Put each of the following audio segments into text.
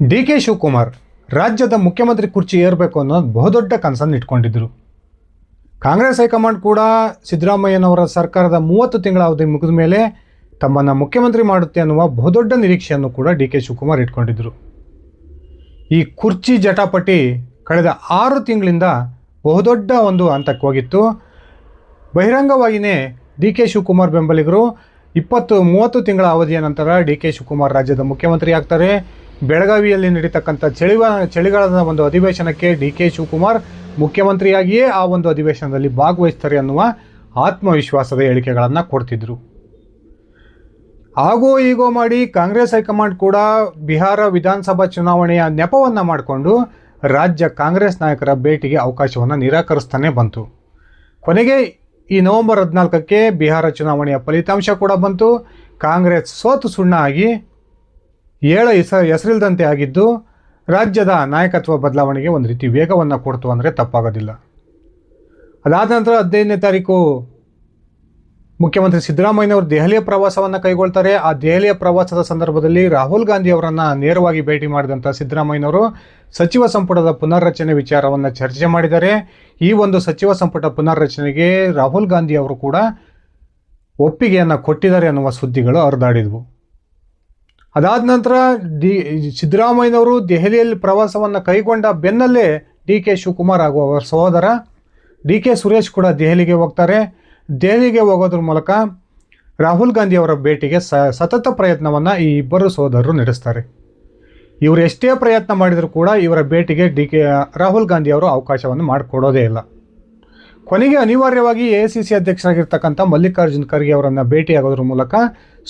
D K Shivakumar ರಾಜ್ಯದ ಮುಖ್ಯಮಂತ್ರಿ ಕುರ್ಚಿ ಏರಬೇಕು ಅನ್ನೋದು ಬಹುದೊಡ್ಡ ಕನಸನ್ನು ಇಟ್ಕೊಂಡಿದ್ದರು ಕಾಂಗ್ರೆಸ್ ಹೈಕಮಾಂಡ್ ಕೂಡ ಸಿದ್ದರಾಮಯ್ಯನವರ ಸರ್ಕಾರದ ಮೂವತ್ತು ತಿಂಗಳ ಅವಧಿ ಮುಗಿದ ಮೇಲೆ ತಮ್ಮನ್ನು ಮುಖ್ಯಮಂತ್ರಿ ಮಾಡುತ್ತೆ ಅನ್ನುವ ಬಹುದೊಡ್ಡ ನಿರೀಕ್ಷೆಯನ್ನು ಕೂಡ ಡಿ ಕೆ ಶಿವಕುಮಾರ್ ಇಟ್ಕೊಂಡಿದ್ದರು ಈ ಕುರ್ಚಿ ಜಟಾಪಟಿ ಕಳೆದ ಆರು ತಿಂಗಳಿಂದ ಬಹುದೊಡ್ಡ ಒಂದು ಹಂತಕ್ಕೆ ಹೋಗಿತ್ತು. ಬಹಿರಂಗವಾಗಿಯೇ ಡಿ ಕೆ ಶಿವಕುಮಾರ್ ಬೆಂಬಲಿಗರು ಇಪ್ಪತ್ತು, ಮೂವತ್ತು ತಿಂಗಳ ಅವಧಿಯ ನಂತರ ಡಿ ಕೆ ಶಿವಕುಮಾರ್ ರಾಜ್ಯದ ಮುಖ್ಯಮಂತ್ರಿ ಆಗ್ತಾರೆ. ಬೆಳಗಾವಿಯಲ್ಲಿ ನಡೀತಕ್ಕಂಥ ಚಳಿಗಾಲ ಚಳಿಗಾಲದ ಒಂದು ಅಧಿವೇಶನಕ್ಕೆ ಡಿ ಕೆ ಶಿವಕುಮಾರ್ ಮುಖ್ಯಮಂತ್ರಿಯಾಗಿಯೇ ಆ ಒಂದು ಅಧಿವೇಶನದಲ್ಲಿ ಭಾಗವಹಿಸ್ತಾರೆ ಅನ್ನುವ ಆತ್ಮವಿಶ್ವಾಸದ ಹೇಳಿಕೆಗಳನ್ನು ಕೊಡ್ತಿದ್ರು. ಆಗೋ ಈಗೋ ಮಾಡಿ ಕಾಂಗ್ರೆಸ್ ಹೈಕಮಾಂಡ್ ಕೂಡ ಬಿಹಾರ ವಿಧಾನಸಭಾ ಚುನಾವಣೆಯ ನೆಪವನ್ನು ಮಾಡಿಕೊಂಡು ರಾಜ್ಯ ಕಾಂಗ್ರೆಸ್ ನಾಯಕರ ಭೇಟಿಗೆ ಅವಕಾಶವನ್ನು ನಿರಾಕರಿಸ್ತಾನೆ ಬಂತು. ಕೊನೆಗೆ ಈ ನವೆಂಬರ್ ಹದಿನಾಲ್ಕಕ್ಕೆ ಬಿಹಾರ ಚುನಾವಣೆಯ ಫಲಿತಾಂಶ ಕೂಡ ಬಂತು. ಕಾಂಗ್ರೆಸ್ ಸೋತು ಸುಣ್ಣ ಆಗಿ ಏಳ ಹೆಸ ಹೆಸರಿಲ್ದಂತೆ ಆಗಿದ್ದು, ರಾಜ್ಯದ ನಾಯಕತ್ವ ಬದಲಾವಣೆಗೆ ಒಂದು ರೀತಿ ವೇಗವನ್ನು ಕೊಡ್ತು ಅಂದರೆ ತಪ್ಪಾಗೋದಿಲ್ಲ. ಅದಾದ ನಂತರ ಹದಿನೈದನೇ ತಾರೀಕು ಮುಖ್ಯಮಂತ್ರಿ ಸಿದ್ದರಾಮಯ್ಯನವರು ದೆಹಲಿಯ ಪ್ರವಾಸವನ್ನು ಕೈಗೊಳ್ತಾರೆ. ಆ ದೆಹಲಿಯ ಪ್ರವಾಸದ ಸಂದರ್ಭದಲ್ಲಿ ರಾಹುಲ್ ಗಾಂಧಿ ಅವರನ್ನು ನೇರವಾಗಿ ಭೇಟಿ ಮಾಡಿದಂಥ ಸಿದ್ದರಾಮಯ್ಯನವರು ಸಚಿವ ಸಂಪುಟದ ಪುನರ್ರಚನೆ ವಿಚಾರವನ್ನು ಚರ್ಚೆ ಮಾಡಿದ್ದಾರೆ. ಈ ಒಂದು ಸಚಿವ ಸಂಪುಟ ಪುನರ್ರಚನೆಗೆ ರಾಹುಲ್ ಗಾಂಧಿ ಅವರು ಕೂಡ ಒಪ್ಪಿಗೆಯನ್ನು ಕೊಟ್ಟಿದ್ದಾರೆ ಅನ್ನುವ ಸುದ್ದಿಗಳು ಹರಿದಾಡಿದ್ವು. ಅದಾದ ನಂತರ ಡಿ, ಸಿದ್ದರಾಮಯ್ಯನವರು ದೆಹಲಿಯಲ್ಲಿ ಪ್ರವಾಸವನ್ನು ಕೈಗೊಂಡ ಬೆನ್ನಲ್ಲೇ ಡಿ ಕೆ ಶಿವಕುಮಾರ್ ಹಾಗೂ ಅವರ ಸಹೋದರ ಡಿ ಕೆ ಸುರೇಶ್ ಕೂಡ ದೆಹಲಿಗೆ ಹೋಗ್ತಾರೆ. ದೆಹಲಿಗೆ ಹೋಗೋದ್ರ ಮೂಲಕ ರಾಹುಲ್ ಗಾಂಧಿ ಅವರ ಭೇಟಿಗೆ ಸತತ ಪ್ರಯತ್ನವನ್ನು ಈ ಇಬ್ಬರು ಸಹೋದರರು ನಡೆಸ್ತಾರೆ. ಇವರು ಎಷ್ಟೇ ಪ್ರಯತ್ನ ಮಾಡಿದರೂ ಕೂಡ ಇವರ ಭೇಟಿಗೆ ಡಿ ಕೆ, ರಾಹುಲ್ ಗಾಂಧಿ ಅವರು ಅವಕಾಶವನ್ನು ಮಾಡಿಕೊಡೋದೇ ಇಲ್ಲ. ಕೊನೆಗೆ ಅನಿವಾರ್ಯವಾಗಿ ಎ ಸಿ ಸಿ ಅಧ್ಯಕ್ಷರಾಗಿರ್ತಕ್ಕಂಥ ಮಲ್ಲಿಕಾರ್ಜುನ್ ಖರ್ಗೆ ಅವರನ್ನು ಭೇಟಿಯಾಗೋದ್ರ ಮೂಲಕ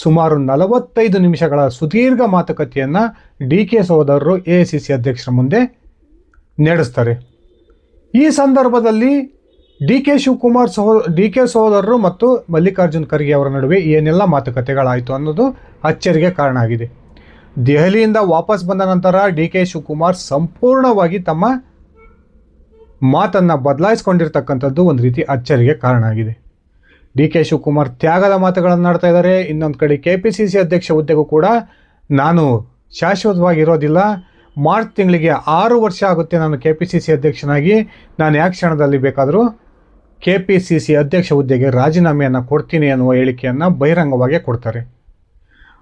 ಸುಮಾರು ನಲವತ್ತೈದು ನಿಮಿಷಗಳ ಸುದೀರ್ಘ ಮಾತುಕತೆಯನ್ನು ಡಿ ಕೆ ಸಹೋದರರು ಎ ಸಿ ಸಿ ಅಧ್ಯಕ್ಷರ ಮುಂದೆ ನಡೆಸ್ತಾರೆ. ಈ ಸಂದರ್ಭದಲ್ಲಿ ಡಿ ಕೆ ಶಿವಕುಮಾರ್ ಸಹೋ, ಡಿ ಕೆ ಸಹೋದರರು ಮತ್ತು ಮಲ್ಲಿಕಾರ್ಜುನ್ ಖರ್ಗೆ ಅವರ ನಡುವೆ ಏನೆಲ್ಲ ಮಾತುಕತೆಗಳಾಯಿತು ಅನ್ನೋದು ಅಚ್ಚರಿಗೆ ಕಾರಣ ಆಗಿದೆ. ದೆಹಲಿಯಿಂದ ವಾಪಸ್ ಬಂದ ನಂತರ ಡಿ ಕೆ ಶಿವಕುಮಾರ್ ಸಂಪೂರ್ಣವಾಗಿ ತಮ್ಮ ಮಾತನ್ನು ಬದಲಾಯಿಸ್ಕೊಂಡಿರ್ತಕ್ಕಂಥದ್ದು ಒಂದು ರೀತಿ ಅಚ್ಚರಿಗೆ ಕಾರಣ ಆಗಿದೆ. ಡಿ ಕೆ ಶಿವಕುಮಾರ್ ತ್ಯಾಗದ ಮಾತುಗಳನ್ನು ನಾಡ್ತಾ ಇದ್ದಾರೆ. ಇನ್ನೊಂದು ಕಡೆ ಕೆ ಪಿ ಸಿ ಸಿ ಅಧ್ಯಕ್ಷ ಹುದ್ದೆಗೂ ಕೂಡ ನಾನು ಶಾಶ್ವತವಾಗಿ ಇರೋದಿಲ್ಲ ಮಾರ್ಚ್ ತಿಂಗಳಿಗೆ ಆರು ವರ್ಷ ಆಗುತ್ತೆ ನಾನು ಕೆ ಪಿ ಸಿ ಸಿ ಅಧ್ಯಕ್ಷನಾಗಿ. ನಾನು ಯಾವ ಕ್ಷಣದಲ್ಲಿ ಬೇಕಾದರೂ ಕೆ ಪಿ ಸಿ ಸಿ ಅಧ್ಯಕ್ಷ ಹುದ್ದೆಗೆ ರಾಜೀನಾಮೆಯನ್ನು ಕೊಡ್ತೀನಿ ಅನ್ನುವ ಹೇಳಿಕೆಯನ್ನು ಬಹಿರಂಗವಾಗಿ ಕೊಡ್ತಾರೆ.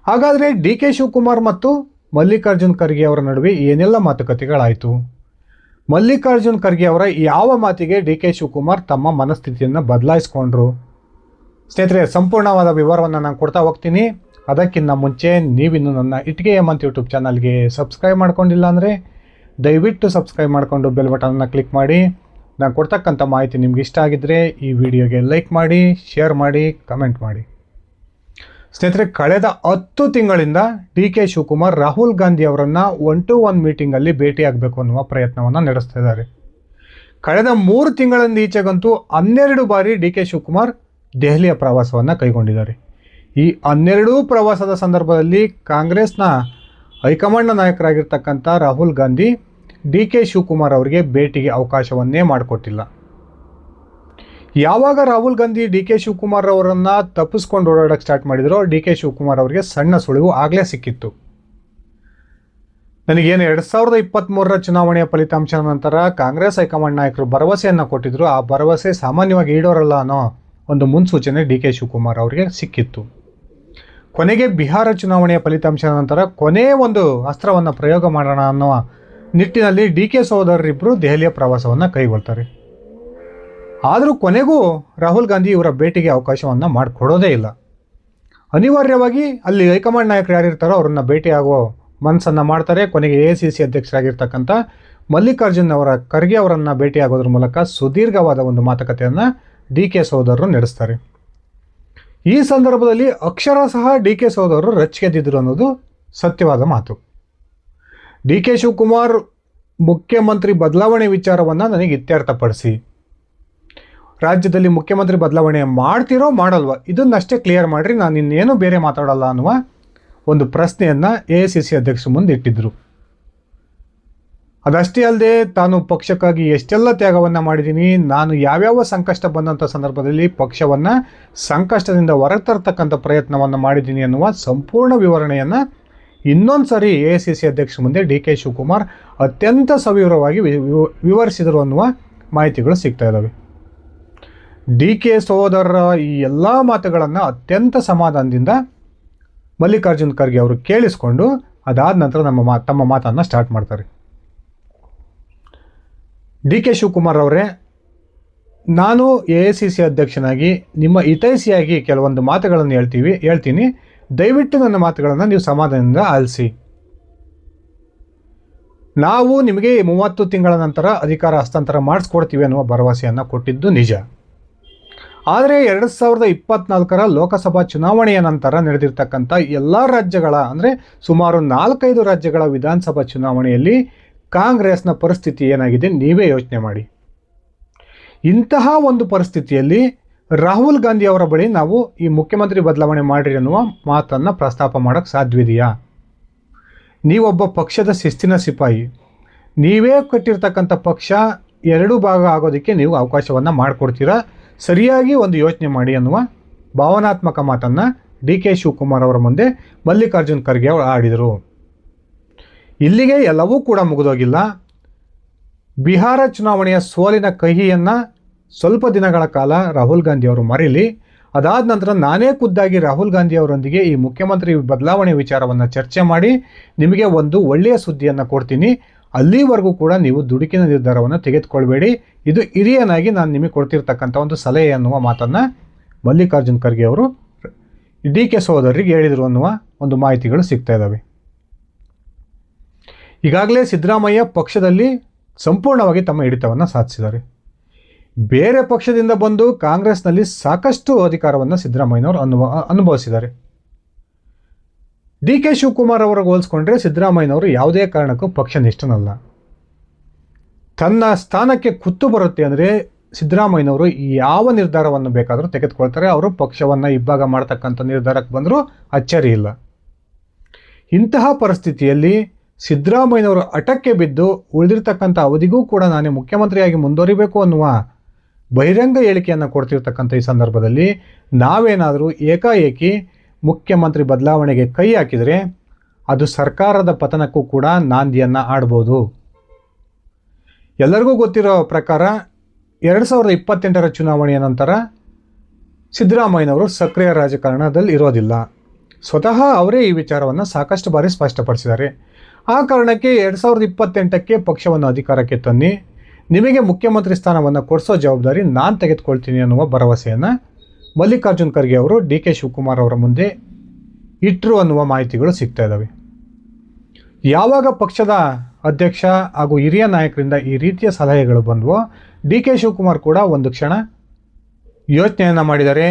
ಹಾಗಾದರೆ ಡಿ ಕೆ ಶಿವಕುಮಾರ್ ಮತ್ತು ಮಲ್ಲಿಕಾರ್ಜುನ್ ಖರ್ಗೆ ಅವರ ನಡುವೆ ಏನೆಲ್ಲ ಮಾತುಕತೆಗಳಾಯಿತು? ಮಲ್ಲಿಕಾರ್ಜುನ್ ಖರ್ಗೆ ಅವರ ಯಾವ ಮಾತಿಗೆ ಡಿ ಕೆ ಶಿವಕುಮಾರ್ ತಮ್ಮ ಮನಸ್ಥಿತಿಯನ್ನು ಬದಲಾಯಿಸ್ಕೊಂಡ್ರು? ಸ್ನೇಹಿತರೆ, ಸಂಪೂರ್ಣವಾದ ವಿವರವನ್ನು ನಾನು ಕೊಡ್ತಾ ಹೋಗ್ತೀನಿ. ಅದಕ್ಕಿಂತ ಮುಂಚೆ ನೀವಿನ್ನು ನನ್ನ ಇಟ್ಗೆ ಹೇಮಂತ್ ಯೂಟ್ಯೂಬ್ ಚಾನಲ್ಗೆ ಸಬ್ಸ್ಕ್ರೈಬ್ ಮಾಡ್ಕೊಂಡಿಲ್ಲ ಅಂದರೆ ದಯವಿಟ್ಟು ಸಬ್ಸ್ಕ್ರೈಬ್ ಮಾಡಿಕೊಂಡು ಬೆಲ್ ಬಟನ್ನ ಕ್ಲಿಕ್ ಮಾಡಿ. ನಾನು ಕೊಡ್ತಕ್ಕಂಥ ಮಾಹಿತಿ ನಿಮ್ಗೆ ಇಷ್ಟ ಆಗಿದ್ದರೆ ಈ ವಿಡಿಯೋಗೆ ಲೈಕ್ ಮಾಡಿ, ಶೇರ್ ಮಾಡಿ, ಕಮೆಂಟ್ ಮಾಡಿ. ಸ್ನೇಹಿತರೆ, ಕಳೆದ ಹತ್ತು ತಿಂಗಳಿಂದ ಡಿ ಕೆ ಶಿವಕುಮಾರ್, ರಾಹುಲ್ ಗಾಂಧಿ ಅವರನ್ನು ಒನ್ ಟು ಒನ್ ಮೀಟಿಂಗಲ್ಲಿ ಭೇಟಿಯಾಗಬೇಕು ಅನ್ನುವ ಪ್ರಯತ್ನವನ್ನು ನಡೆಸ್ತಾ ಇದ್ದಾರೆ. ಕಳೆದ ಮೂರು ತಿಂಗಳಿಂದ ಈಚೆಗಂತೂ ಹನ್ನೆರಡು ಬಾರಿ ಡಿ ಕೆ ಶಿವಕುಮಾರ್ ದೆಹಲಿಯ ಪ್ರವಾಸವನ್ನು ಕೈಗೊಂಡಿದ್ದಾರೆ. ಈ ಹನ್ನೆರಡೂ ಪ್ರವಾಸದ ಸಂದರ್ಭದಲ್ಲಿ ಕಾಂಗ್ರೆಸ್ನ ಹೈಕಮಾಂಡ್ನ ನಾಯಕರಾಗಿರ್ತಕ್ಕಂಥ ರಾಹುಲ್ ಗಾಂಧಿ ಡಿ ಕೆ ಶಿವಕುಮಾರ್ ಅವರಿಗೆ ಭೇಟಿಗೆ ಅವಕಾಶವನ್ನೇ ಮಾಡಿಕೊಟ್ಟಿಲ್ಲ. ಯಾವಾಗ ರಾಹುಲ್ ಗಾಂಧಿ ಡಿ ಕೆ ಶಿವಕುಮಾರ್ ಅವರನ್ನು ತಪ್ಪಿಸ್ಕೊಂಡು ಓಡಾಡೋಕ್ಕೆ ಸ್ಟಾರ್ಟ್ ಮಾಡಿದರೋ ಡಿ ಕೆ ಶಿವಕುಮಾರ್ ಅವರಿಗೆ ಸಣ್ಣ ಸುಳಿವು ಆಗಲೇ ಸಿಕ್ಕಿತ್ತು. ನನಗೇನು ಎರಡು ಸಾವಿರದ ಇಪ್ಪತ್ತ್ಮೂರರ ಚುನಾವಣೆಯ ಫಲಿತಾಂಶದ ನಂತರ ಕಾಂಗ್ರೆಸ್ ಹೈಕಮಾಂಡ್ ನಾಯಕರು ಭರವಸೆಯನ್ನು ಕೊಟ್ಟಿದ್ದರು ಆ ಭರವಸೆ ಸಾಮಾನ್ಯವಾಗಿ ಈಡೋರಲ್ಲ ಅನ್ನೋ ಒಂದು ಮುನ್ಸೂಚನೆ ಡಿ ಕೆ ಶಿವಕುಮಾರ್ ಅವರಿಗೆ ಸಿಕ್ಕಿತ್ತು. ಕೊನೆಗೆ ಬಿಹಾರ ಚುನಾವಣೆಯ ಫಲಿತಾಂಶದ ನಂತರ ಕೊನೆಯ ಒಂದು ಅಸ್ತ್ರವನ್ನು ಪ್ರಯೋಗ ಮಾಡೋಣ ಅನ್ನೋ ನಿಟ್ಟಿನಲ್ಲಿ ಡಿ ಕೆ ಸಹೋದರರಿಬ್ಬರು ದೆಹಲಿಯ ಪ್ರವಾಸವನ್ನು ಕೈಗೊಳ್ತಾರೆ. ಆದರೂ ಕೊನೆಗೂ ರಾಹುಲ್ ಗಾಂಧಿ ಇವರ ಭೇಟಿಗೆ ಅವಕಾಶವನ್ನು ಮಾಡಿಕೊಡೋದೇ ಇಲ್ಲ. ಅನಿವಾರ್ಯವಾಗಿ ಅಲ್ಲಿ ಹೈಕಮಾಂಡ್ ನಾಯಕರು ಯಾರಿರ್ತಾರೋ ಅವರನ್ನು ಭೇಟಿಯಾಗುವ ಮನಸ್ಸನ್ನು ಮಾಡ್ತಾರೆ. ಕೊನೆಗೆ ಎ ಸಿ ಸಿ ಅಧ್ಯಕ್ಷರಾಗಿರ್ತಕ್ಕಂಥ ಮಲ್ಲಿಕಾರ್ಜುನ್ ಅವರ ಖರ್ಗೆ ಅವರನ್ನು ಭೇಟಿಯಾಗೋದ್ರ ಮೂಲಕ ಸುದೀರ್ಘವಾದ ಒಂದು ಮಾತುಕತೆಯನ್ನು ಡಿ ಕೆ ಸಹೋದರರು ನಡೆಸ್ತಾರೆ. ಈ ಸಂದರ್ಭದಲ್ಲಿ ಅಕ್ಷರ ಸಹ ಡಿ ಕೆ ಸಹೋದರರು ರಚ್ಗೆದ್ದಿದ್ರು ಅನ್ನೋದು ಸತ್ಯವಾದ ಮಾತು. ಡಿ ಕೆ ಶಿವಕುಮಾರ್ ಮುಖ್ಯಮಂತ್ರಿ ಬದಲಾವಣೆ ವಿಚಾರವನ್ನು ನನಗೆ ಇತ್ಯರ್ಥಪಡಿಸಿ. ರಾಜ್ಯದಲ್ಲಿ ಮುಖ್ಯಮಂತ್ರಿ ಬದಲಾವಣೆ ಮಾಡ್ತಿರೋ ಮಾಡಲ್ವಾ? ಇದನ್ನಷ್ಟೇ ಕ್ಲಿಯರ್ ಮಾಡಿರಿ ನಾನು ಇನ್ನೇನು ಬೇರೆ ಮಾತಾಡಲ್ಲ ಅನ್ನುವ ಒಂದು ಪ್ರಶ್ನೆಯನ್ನು ಎ ಐ ಸಿ ಸಿ ಅಧ್ಯಕ್ಷರು ಮುಂದೆ ಇಟ್ಟಿದ್ದರು ಅದಷ್ಟೇ ಅಲ್ಲದೆ ತಾನು ಪಕ್ಷಕ್ಕಾಗಿ ಎಷ್ಟೆಲ್ಲ ತ್ಯಾಗವನ್ನು ಮಾಡಿದ್ದೀನಿ ನಾನು ಯಾವ್ಯಾವ ಸಂಕಷ್ಟ ಬಂದಂಥ ಸಂದರ್ಭದಲ್ಲಿ ಪಕ್ಷವನ್ನು ಸಂಕಷ್ಟದಿಂದ ಹೊರತರ್ತಕ್ಕಂಥ ಪ್ರಯತ್ನವನ್ನು ಮಾಡಿದ್ದೀನಿ ಅನ್ನುವ ಸಂಪೂರ್ಣ ವಿವರಣೆಯನ್ನು ಇನ್ನೊಂದು ಸಾರಿ ಎ ಐ ಸಿ ಸಿ ಅಧ್ಯಕ್ಷರ ಮುಂದೆ ಡಿ ಕೆ ಶಿವಕುಮಾರ್ ಅತ್ಯಂತ ಸವಿವರವಾಗಿ ವಿವರಿಸಿದರು ಅನ್ನುವ ಮಾಹಿತಿಗಳು ಸಿಗ್ತಾ ಇದ್ದಾವೆ ಡಿ ಕೆ ಸಹೋದರರ ಈ ಎಲ್ಲ ಮಾತುಗಳನ್ನು ಅತ್ಯಂತ ಸಮಾಧಾನದಿಂದ ಮಲ್ಲಿಕಾರ್ಜುನ್ ಖರ್ಗೆ ಅವರು ಕೇಳಿಸ್ಕೊಂಡು ಅದಾದ ನಂತರ ನಮ್ಮ ಮಾ, ತಮ್ಮ ಮಾತನ್ನು ಸ್ಟಾರ್ಟ್ ಮಾಡ್ತಾರೆ. ಡಿ ಕೆ ಶಿವಕುಮಾರ್ ಅವರೇ, ನಾನು ಎ ಐ ಸಿ ಸಿ ಅಧ್ಯಕ್ಷನಾಗಿ, ನಿಮ್ಮ ಹಿತೈಷಿಯಾಗಿ ಕೆಲವೊಂದು ಮಾತುಗಳನ್ನು ಹೇಳ್ತೀವಿ, ಹೇಳ್ತೀನಿ. ದಯವಿಟ್ಟು ನನ್ನ ಮಾತುಗಳನ್ನು ನೀವು ಸಮಾಧಾನದಿಂದ ಆಲಿಸಿ. ನಾವು ನಿಮಗೆ ಮೂವತ್ತು ತಿಂಗಳ ನಂತರ ಅಧಿಕಾರ ಹಸ್ತಾಂತರ ಮಾಡಿಸ್ಕೊಡ್ತೀವಿ ಅನ್ನುವ ಭರವಸೆಯನ್ನು ಕೊಟ್ಟಿದ್ದು ನಿಜ. ಆದರೆ ಎರಡು ಸಾವಿರದ ಇಪ್ಪತ್ನಾಲ್ಕರ ಲೋಕಸಭಾ ಚುನಾವಣೆಯ ನಂತರ ನಡೆದಿರ್ತಕ್ಕಂಥ ಎಲ್ಲ ರಾಜ್ಯಗಳ, ಅಂದರೆ ಸುಮಾರು ನಾಲ್ಕೈದು ರಾಜ್ಯಗಳ ವಿಧಾನಸಭಾ ಚುನಾವಣೆಯಲ್ಲಿ ಕಾಂಗ್ರೆಸ್ನ ಪರಿಸ್ಥಿತಿ ಏನಾಗಿದೆ ನೀವೇ ಯೋಚನೆ ಮಾಡಿ. ಇಂತಹ ಒಂದು ಪರಿಸ್ಥಿತಿಯಲ್ಲಿ ರಾಹುಲ್ ಗಾಂಧಿ ಅವರ ಬಳಿ ನಾವು ಈ ಮುಖ್ಯಮಂತ್ರಿ ಬದಲಾವಣೆ ಮಾಡಿರಿ ಅನ್ನುವ ಮಾತನ್ನು ಪ್ರಸ್ತಾಪ ಮಾಡೋಕ್ಕೆ ಸಾಧ್ಯವಿದೆಯಾ? ನೀವೊಬ್ಬ ಪಕ್ಷದ ಶಿಸ್ತಿನ ಸಿಪಾಯಿ. ನೀವೇ ಕಟ್ಟಿರ್ತಕ್ಕಂಥ ಪಕ್ಷ ಎರಡು ಭಾಗ ಆಗೋದಕ್ಕೆ ನೀವು ಅವಕಾಶವನ್ನು ಮಾಡಿಕೊಡ್ತೀರಾ? ಸರಿಯಾಗಿ ಒಂದು ಯೋಚನೆ ಮಾಡಿ ಅನ್ನುವ ಭಾವನಾತ್ಮಕ ಮಾತನ್ನು ಡಿ ಕೆ ಶಿವಕುಮಾರ್ ಅವರ ಮುಂದೆ ಮಲ್ಲಿಕಾರ್ಜುನ್ ಖರ್ಗೆ ಅವರು ಆಡಿದರು ಇಲ್ಲಿಗೆ ಎಲ್ಲವೂ ಕೂಡ ಮುಗಿದೋಗಿಲ್ಲ. ಬಿಹಾರ ಚುನಾವಣೆಯ ಸೋಲಿನ ಕಹಿಯನ್ನು ಸ್ವಲ್ಪ ದಿನಗಳ ಕಾಲ ರಾಹುಲ್ ಗಾಂಧಿ ಅವರು ಮರೀಲಿ. ಅದಾದ ನಂತರ ನಾನೇ ಖುದ್ದಾಗಿ ರಾಹುಲ್ ಗಾಂಧಿ ಅವರೊಂದಿಗೆ ಈ ಮುಖ್ಯಮಂತ್ರಿ ಬದಲಾವಣೆ ವಿಚಾರವನ್ನು ಚರ್ಚೆ ಮಾಡಿ ನಿಮಗೆ ಒಂದು ಒಳ್ಳೆಯ ಸುದ್ದಿಯನ್ನು ಕೊಡ್ತೀನಿ. ಅಲ್ಲಿವರೆಗೂ ಕೂಡ ನೀವು ದುಡುಕಿನ ನಿರ್ಧಾರವನ್ನು ತೆಗೆದುಕೊಳ್ಬೇಡಿ. ಇದು ಹಿರಿಯನಾಗಿ ನಾನು ನಿಮಗೆ ಕೊಡ್ತಿರ್ತಕ್ಕಂಥ ಒಂದು ಸಲಹೆ ಅನ್ನುವ ಮಾತನ್ನು ಮಲ್ಲಿಕಾರ್ಜುನ್ ಖರ್ಗೆ ಅವರು ಡಿ ಕೆ ಸಹೋದರರಿಗೆ ಹೇಳಿದರು ಅನ್ನುವ ಒಂದು ಮಾಹಿತಿಗಳು ಸಿಗ್ತಾ ಇದ್ದಾವೆ ಈಗಾಗಲೇ ಸಿದ್ದರಾಮಯ್ಯ ಪಕ್ಷದಲ್ಲಿ ಸಂಪೂರ್ಣವಾಗಿ ತಮ್ಮ ಹಿಡಿತವನ್ನು ಸಾಧಿಸಿದ್ದಾರೆ. ಬೇರೆ ಪಕ್ಷದಿಂದ ಬಂದು ಕಾಂಗ್ರೆಸ್ನಲ್ಲಿ ಸಾಕಷ್ಟು ಅಧಿಕಾರವನ್ನು ಸಿದ್ದರಾಮಯ್ಯನವರು ಅನುಭವ ಅನುಭವಿಸಿದ್ದಾರೆ. ಡಿ ಕೆ ಶಿವಕುಮಾರ್ ಅವರಿಗೆ ಹೋಲಿಸ್ಕೊಂಡ್ರೆ ಸಿದ್ದರಾಮಯ್ಯನವರು ಯಾವುದೇ ಕಾರಣಕ್ಕೂ ಪಕ್ಷ ನಿಷ್ಠನಲ್ಲ. ತನ್ನ ಸ್ಥಾನಕ್ಕೆ ಕುತ್ತು ಬರುತ್ತೆ ಅಂದರೆ ಸಿದ್ದರಾಮಯ್ಯನವರು ಯಾವ ನಿರ್ಧಾರವನ್ನು ಬೇಕಾದರೂ ತೆಗೆದುಕೊಳ್ತಾರೆ. ಅವರು ಪಕ್ಷವನ್ನು ಇಬ್ಬಾಗ ಮಾಡ್ತಕ್ಕಂಥ ನಿರ್ಧಾರಕ್ಕೆ ಬಂದರೂ ಅಚ್ಚರಿ ಇಲ್ಲ. ಇಂತಹ ಪರಿಸ್ಥಿತಿಯಲ್ಲಿ ಸಿದ್ದರಾಮಯ್ಯನವರು ಅಟಕ್ಕೆ ಬಿದ್ದು ಉಳಿದಿರ್ತಕ್ಕಂಥ ಅವಧಿಗೂ ಕೂಡ ನಾನೇ ಮುಖ್ಯಮಂತ್ರಿಯಾಗಿ ಮುಂದುವರಿಬೇಕು ಅನ್ನುವ ಬಹಿರಂಗ ಹೇಳಿಕೆಯನ್ನು ಕೊಡ್ತಿರ್ತಕ್ಕಂಥ ಈ ಸಂದರ್ಭದಲ್ಲಿ ನಾವೇನಾದರೂ ಏಕಾಏಕಿ ಮುಖ್ಯಮಂತ್ರಿ ಬದಲಾವಣೆಗೆ ಕೈ ಹಾಕಿದರೆ ಅದು ಸರ್ಕಾರದ ಪತನಕ್ಕೂ ಕೂಡ ನಾಂದಿಯನ್ನು ಆಡ್ಬೋದು. ಎಲ್ಲರಿಗೂ ಗೊತ್ತಿರೋ ಪ್ರಕಾರ ಎರಡು ಸಾವಿರದ ಇಪ್ಪತ್ತೆಂಟರ ಚುನಾವಣೆಯ ನಂತರ ಸಿದ್ದರಾಮಯ್ಯನವರು ಸಕ್ರಿಯ ರಾಜಕಾರಣದಲ್ಲಿ ಇರೋದಿಲ್ಲ. ಸ್ವತಃ ಅವರೇ ಈ ವಿಚಾರವನ್ನು ಸಾಕಷ್ಟು ಬಾರಿ ಸ್ಪಷ್ಟಪಡಿಸಿದ್ದಾರೆ. ಆ ಕಾರಣಕ್ಕೆ ಎರಡು ಸಾವಿರದ ಇಪ್ಪತ್ತೆಂಟಕ್ಕೆ ಪಕ್ಷವನ್ನು ಅಧಿಕಾರಕ್ಕೆ ತನ್ನಿ. ನಿಮಗೆ ಮುಖ್ಯಮಂತ್ರಿ ಸ್ಥಾನವನ್ನು ಕೊಡಿಸೋ ಜವಾಬ್ದಾರಿ ನಾನು ತೆಗೆದುಕೊಳ್ತೀನಿ ಅನ್ನುವ ಭರವಸೆಯನ್ನು ಮಲ್ಲಿಕಾರ್ಜುನ್ ಖರ್ಗೆ ಅವರು ಡಿ ಕೆ ಶಿವಕುಮಾರ್ ಅವರ ಮುಂದೆ ಇಟ್ಟರು ಅನ್ನುವ ಮಾಹಿತಿಗಳು ಸಿಗ್ತಾ ಇದ್ದಾವೆ ಯಾವಾಗ ಪಕ್ಷದ ಅಧ್ಯಕ್ಷ ಹಾಗೂ ಹಿರಿಯ ನಾಯಕರಿಂದ ಈ ರೀತಿಯ ಸಲಹೆಗಳು ಬಂದವೋ, ಡಿ ಕೆ ಶಿವಕುಮಾರ್ ಕೂಡ ಒಂದು ಕ್ಷಣ ಯೋಚನೆಯನ್ನು ಮಾಡಿದ್ದಾರೆ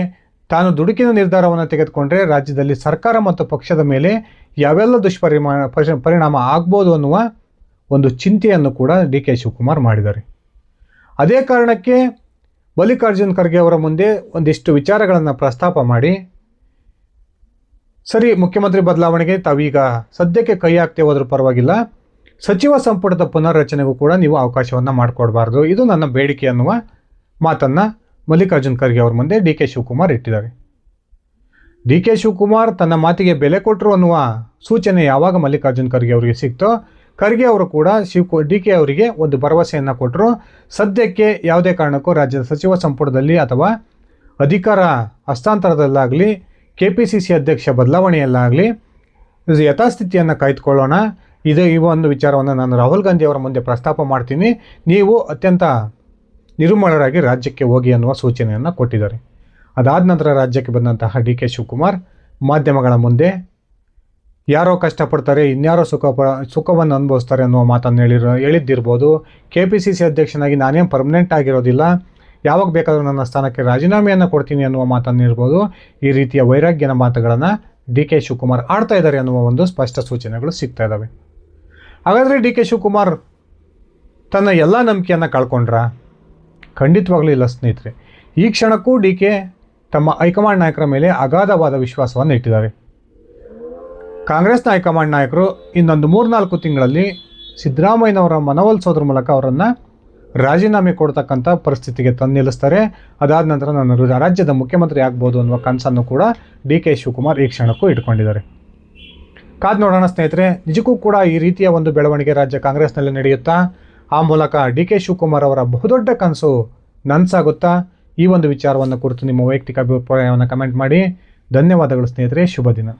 ತಾನು ದುಡುಕಿನ ನಿರ್ಧಾರವನ್ನು ತೆಗೆದುಕೊಂಡ್ರೆ ರಾಜ್ಯದಲ್ಲಿ ಸರ್ಕಾರ ಮತ್ತು ಪಕ್ಷದ ಮೇಲೆ ಯಾವೆಲ್ಲ ದುಷ್ಪರಿಮಾಣ ಪರಿ- ಪರಿಣಾಮ ಆಗ್ಬೋದು ಅನ್ನುವ ಒಂದು ಚಿಂತೆಯನ್ನು ಕೂಡ ಡಿ ಕೆ ಶಿವಕುಮಾರ್ ಮಾಡಿದ್ದಾರೆ. ಅದೇ ಕಾರಣಕ್ಕೆ ಮಲ್ಲಿಕಾರ್ಜುನ್ ಖರ್ಗೆ ಅವರ ಮುಂದೆ ಒಂದಿಷ್ಟು ವಿಚಾರಗಳನ್ನು ಪ್ರಸ್ತಾಪ ಮಾಡಿ, ಸರಿ ಮುಖ್ಯಮಂತ್ರಿ ಬದಲಾವಣೆಗೆ ತಾವೀಗ ಸದ್ಯಕ್ಕೆ ಕೈ ಹಾಕ್ತೇ ಹೋದ್ರೂ ಪರವಾಗಿಲ್ಲ, ಸಚಿವ ಸಂಪುಟದ ಪುನರ್ರಚನೆಗೂ ಕೂಡ ನೀವು ಅವಕಾಶವನ್ನು ಮಾಡಿಕೊಡಬಾರ್ದು. ಇದು ನನ್ನ ಬೇಡಿಕೆ ಅನ್ನುವ ಮಾತನ್ನು ಮಲ್ಲಿಕಾರ್ಜುನ್ ಖರ್ಗೆ ಅವ್ರ ಮುಂದೆ ಡಿ ಕೆ ಶಿವಕುಮಾರ್ ಇಟ್ಟಿದ್ದಾರೆ. ಡಿ ಕೆ ಶಿವಕುಮಾರ್ ತನ್ನ ಮಾತಿಗೆ ಬೆಲೆ ಕೊಟ್ಟರು ಅನ್ನುವ ಸೂಚನೆ ಯಾವಾಗ ಮಲ್ಲಿಕಾರ್ಜುನ್ ಖರ್ಗೆ ಅವರಿಗೆ ಸಿಕ್ತೋ, ಖರ್ಗೆ ಅವರು ಕೂಡ ಶಿವಕು, ಡಿ ಕೆ ಅವರಿಗೆ ಒಂದು ಭರವಸೆಯನ್ನು ಕೊಟ್ಟರು ಸದ್ಯಕ್ಕೆ ಯಾವುದೇ ಕಾರಣಕ್ಕೂ ರಾಜ್ಯದ ಸಚಿವ ಸಂಪುಟದಲ್ಲಿ ಅಥವಾ ಅಧಿಕಾರ ಹಸ್ತಾಂತರದಲ್ಲಾಗಲಿ ಕೆ ಪಿ ಸಿ ಸಿ ಅಧ್ಯಕ್ಷ ಬದಲಾವಣೆಯಲ್ಲಾಗಲಿ ಯಥಾಸ್ಥಿತಿಯನ್ನು ಕಾಯ್ದುಕೊಳ್ಳೋಣ. ಇದು ಈ ಒಂದು ವಿಚಾರವನ್ನು ನಾನು ರಾಹುಲ್ ಗಾಂಧಿ ಅವರ ಮುಂದೆ ಪ್ರಸ್ತಾಪ ಮಾಡ್ತೀನಿ. ನೀವು ಅತ್ಯಂತ ನಿರುಮ್ಮಳರಾಗಿ ರಾಜ್ಯಕ್ಕೆ ಹೋಗಿ ಅನ್ನುವ ಸೂಚನೆಯನ್ನು ಕೊಟ್ಟಿದ್ದಾರೆ. ಅದಾದ ನಂತರ ರಾಜ್ಯಕ್ಕೆ ಬಂದಂತಹ ಡಿ ಕೆ ಶಿವಕುಮಾರ್ ಮಾಧ್ಯಮಗಳ ಮುಂದೆ, ಯಾರೋ ಕಷ್ಟಪಡ್ತಾರೆ, ಇನ್ಯಾರೋ ಸುಖ ಪ, ಸುಖವನ್ನು ಅನುಭವಿಸ್ತಾರೆ ಅನ್ನುವ ಮಾತನ್ನು ಹೇಳಿರೋ, ಹೇಳಿದ್ದಿರ್ಬೋದು. ಕೆ ಪಿ ಸಿ ಸಿ ಅಧ್ಯಕ್ಷನಾಗಿ ನಾನೇನು ಪರ್ಮನೆಂಟ್ ಆಗಿರೋದಿಲ್ಲ. ಯಾವಾಗ ಬೇಕಾದರೂ ನನ್ನ ಸ್ಥಾನಕ್ಕೆ ರಾಜೀನಾಮೆಯನ್ನು ಕೊಡ್ತೀನಿ ಅನ್ನುವ ಮಾತನ್ನು ಇರ್ಬೋದು ಈ ರೀತಿಯ ವೈರಾಗ್ಯನ ಮಾತುಗಳನ್ನು ಡಿ ಕೆ ಶಿವಕುಮಾರ್ ಆಡ್ತಾ ಇದ್ದಾರೆ ಅನ್ನುವ ಒಂದು ಸ್ಪಷ್ಟ ಸೂಚನೆಗಳು ಸಿಗ್ತಾ ಇದ್ದಾವೆ ಹಾಗಾದರೆ ಡಿ ಕೆ ಶಿವಕುಮಾರ್ ತನ್ನ ಎಲ್ಲ ನಂಬಿಕೆಯನ್ನು ಕಳ್ಕೊಂಡ್ರ? ಖಂಡಿತವಾಗ್ಲೂ ಇಲ್ಲ ಸ್ನೇಹಿತರೆ. ಈ ಕ್ಷಣಕ್ಕೂ ಡಿ ಕೆ ತಮ್ಮ ಹೈಕಮಾಂಡ್ ನಾಯಕರ ಮೇಲೆ ಅಗಾಧವಾದ ವಿಶ್ವಾಸವನ್ನು ಇಟ್ಟಿದ್ದಾರೆ. ಕಾಂಗ್ರೆಸ್ನ ಹೈಕಮಾಂಡ್ ನಾಯಕರು ಇನ್ನೊಂದು ಮೂರ್ನಾಲ್ಕು ತಿಂಗಳಲ್ಲಿ ಸಿದ್ದರಾಮಯ್ಯನವರ ಮನವೊಲಿಸೋದ್ರ ಮೂಲಕ ಅವರನ್ನು ರಾಜೀನಾಮೆ ಕೊಡ್ತಕ್ಕಂಥ ಪರಿಸ್ಥಿತಿಗೆ ತಂದು ನಿಲ್ಲಿಸ್ತಾರೆ ಅದಾದ ನಂತರ ನಾನು ರಾಜ್ಯದ ಮುಖ್ಯಮಂತ್ರಿ ಆಗ್ಬೋದು ಅನ್ನುವ ಕನಸನ್ನು ಕೂಡ ಡಿ ಕೆ ಶಿವಕುಮಾರ್ ಈ ಕ್ಷಣಕ್ಕೂ ಇಟ್ಕೊಂಡಿದ್ದಾರೆ. ಕಾದ್ ನೋಡೋಣ ಸ್ನೇಹಿತರೆ, ನಿಜಕ್ಕೂ ಕೂಡ ಈ ರೀತಿಯ ಒಂದು ಬೆಳವಣಿಗೆ ರಾಜ್ಯ ಕಾಂಗ್ರೆಸ್ನಲ್ಲಿ ನಡೆಯುತ್ತಾ? ಆ ಮೂಲಕ ಡಿ ಕೆ ಶಿವಕುಮಾರ್ ಅವರ ಬಹುದೊಡ್ಡ ಕನಸು ನನ್ಸಾಗುತ್ತಾ? ಈ ಒಂದು ವಿಚಾರವನ್ನು ಕುರಿತು ನಿಮ್ಮ ವೈಯಕ್ತಿಕ ಅಭಿಪ್ರಾಯವನ್ನು ಕಮೆಂಟ್ ಮಾಡಿ. ಧನ್ಯವಾದಗಳು ಸ್ನೇಹಿತರೆ, ಶುಭ ದಿನ.